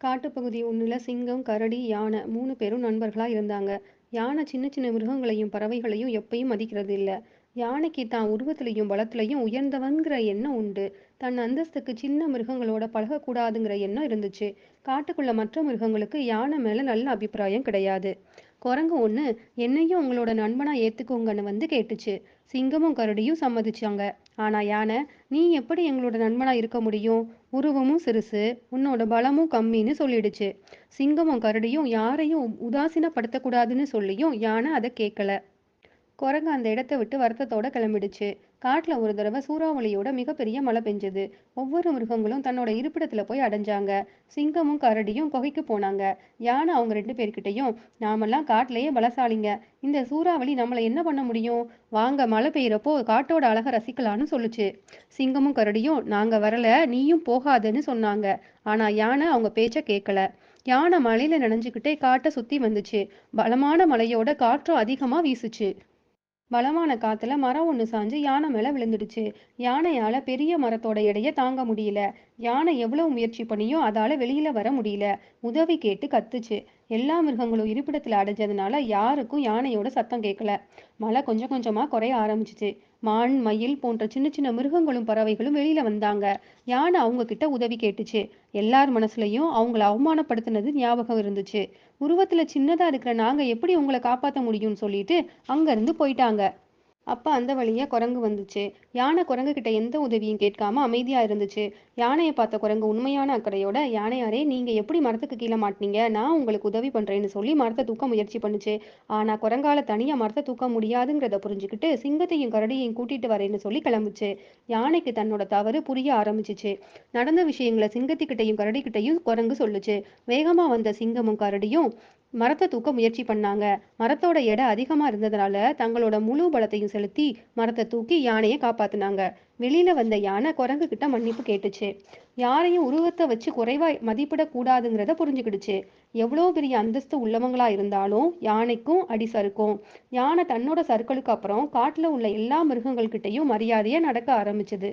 காட்டுப்பகுதி ஒன்றில் சிங்கம், கரடி, யானை மூணு பேரும் நண்பர்களா இருந்தாங்க. யானை சின்ன சின்ன மிருகங்களையும், பறவைகளையும் எப்பயும் மதிக்கிறது இல்லை யானைக்கு தான் உருவத்திலையும் பலத்திலையும் உயர்ந்தவன்கிற எண்ணம் உண்டு. தன் அந்தஸ்துக்கு சின்ன மிருகங்களோட பழகக்கூடாதுங்கிற எண்ணம் இருந்துச்சு. காட்டுக்குள்ள மற்ற மிருகங்களுக்கு யானை மேல நல்ல அபிப்பிராயம் கிடையாது. குரங்கு ஒண்ணு என்னையும் உங்களோட நண்பனா ஏத்துக்கோங்கன்னு வந்து கேட்டுச்சு. சிங்கமும் கரடியும் சம்மதிச்சாங்க. ஆனா யானை, நீ எப்படி எங்களோட நண்பனா இருக்க முடியும்? உருவமும் சிறுசு, உன்னோட பலமும் கம்மின்னு சொல்லிடுச்சு. சிங்கமும் கரடியும் யாரையும் உதாசீனப்படுத்தக்கூடாதுன்னு சொல்லியும் யானை அதை கேட்கல குரங்கு அந்த இடத்த விட்டு வருத்தத்தோட கிளம்பிடுச்சு. காட்டுல ஒரு தடவை சூறாவளியோட மிகப்பெரிய மழை பெஞ்சது. ஒவ்வொரு மிருகங்களும் தன்னோட இருப்பிடத்துல போய் அடைஞ்சாங்க. சிங்கமும் கரடியும் குகைக்கு போனாங்க. யானை அவங்க ரெண்டு பேர்கிட்டயும், நாமெல்லாம் காட்டிலேயே பலசாலிங்க. இந்த சூறாவளி நம்மளை என்ன பண்ண முடியும்? வாங்க மழை பெய்யறப்போ காட்டோட அழக ரசிக்கலாம்னு சொல்லுச்சு. சிங்கமும் கரடியும், நாங்க வரல, நீயும் போகாதன்னு சொன்னாங்க. ஆனா யானை அவங்க பேச்ச கேட்கல யானை மழையில நனைஞ்சுக்கிட்டே காட்டை சுத்தி வந்துச்சு. பலமான மழையோட காற்றும் அதிகமா வீசுச்சு. பலமான காத்துல மரம் ஒன்று சாஞ்சு யானை மேல விழுந்துடுச்சு. யானையால பெரிய மரத்தோட எடைய தாங்க முடியல. யானை எவ்வளவு முயற்சி பண்ணியும் அதால வெளியில வர முடியல. உதவி கேட்டு கத்துச்சு. எல்லா மிருகங்களும் இருப்பிடத்துல அடைஞ்சதுனால யாருக்கும் யானையோட சத்தம் கேட்கல மழை கொஞ்சம் கொஞ்சமா குறைய ஆரம்பிச்சிச்சு மான், மயில் போன்ற சின்ன சின்ன மிருகங்களும், பறவைகளும் வெளியில வந்தாங்க. யானை அவங்க கிட்ட உதவி கேட்டுச்சு. எல்லார் மனசுலயும் அவங்கள அவமானப்படுத்தினது ஞாபகம் இருந்துச்சு. உருவத்துல சின்னதா இருக்கிற நாங்க எப்படி உங்களை காப்பாத்த முடியும்னு சொல்லிட்டு அங்கிருந்து போயிட்டாங்க. அப்ப அந்த வழியா குரங்கு வந்துச்சு. யானை குரங்கு கிட்ட எந்த உதவியும் கேட்காம அமைதியா இருந்துச்சு. யானைய பார்த்த குரங்கு உண்மையான அக்கறையோட, யானையாரே நீங்க எப்படி மரத்துக்கு கீழே மாட்டினீங்க நான் உங்களுக்கு உதவி பண்றேன்னு சொல்லி மரத்தை தூக்க முயற்சி பண்ணுச்சு. ஆனா குரங்கால தனியா மரத்தை தூக்க முடியாதுங்கிறத புரிஞ்சுக்கிட்டு சிங்கத்தையும், கரடியையும் கூட்டிட்டு வரேன்னு சொல்லி கிளம்புச்சு. யானைக்கு தன்னோட தவறு புரிய ஆரம்பிச்சிச்சு நடந்த விஷயங்கள சிங்கத்துக்கிட்டயும், கரடிக்கிட்டையும் குரங்கு சொல்லுச்சு. வேகமா வந்த சிங்கமும், கரடியும் மரத்தை தூக்க முயற்சி பண்ணாங்க. மரத்தோட எடை அதிகமா இருந்ததுனால தங்களோட முழு பலத்தையும் செலுத்தி மரத்தை தூக்கி யானையை காப்பாத்தினாங்க வெளியில வந்த யானை குரங்கு கிட்ட மன்னிப்பு கேட்டுச்சு. யாரையும் உருவத்தை வச்சு குறைவா மதிப்பிடக்கூடாதுங்கிறத புரிஞ்சுக்கிடுச்சு. எவ்வளோ பெரிய அந்தஸ்து உள்ளவங்களா இருந்தாலும் யானைக்கும் அடி சறுக்கும். யானை தன்னோட சறுக்கலுக்கு அப்புறம் காட்டுல உள்ள எல்லா மிருகங்கள் கிட்டயும் மரியாதையா நடக்க ஆரம்பிச்சது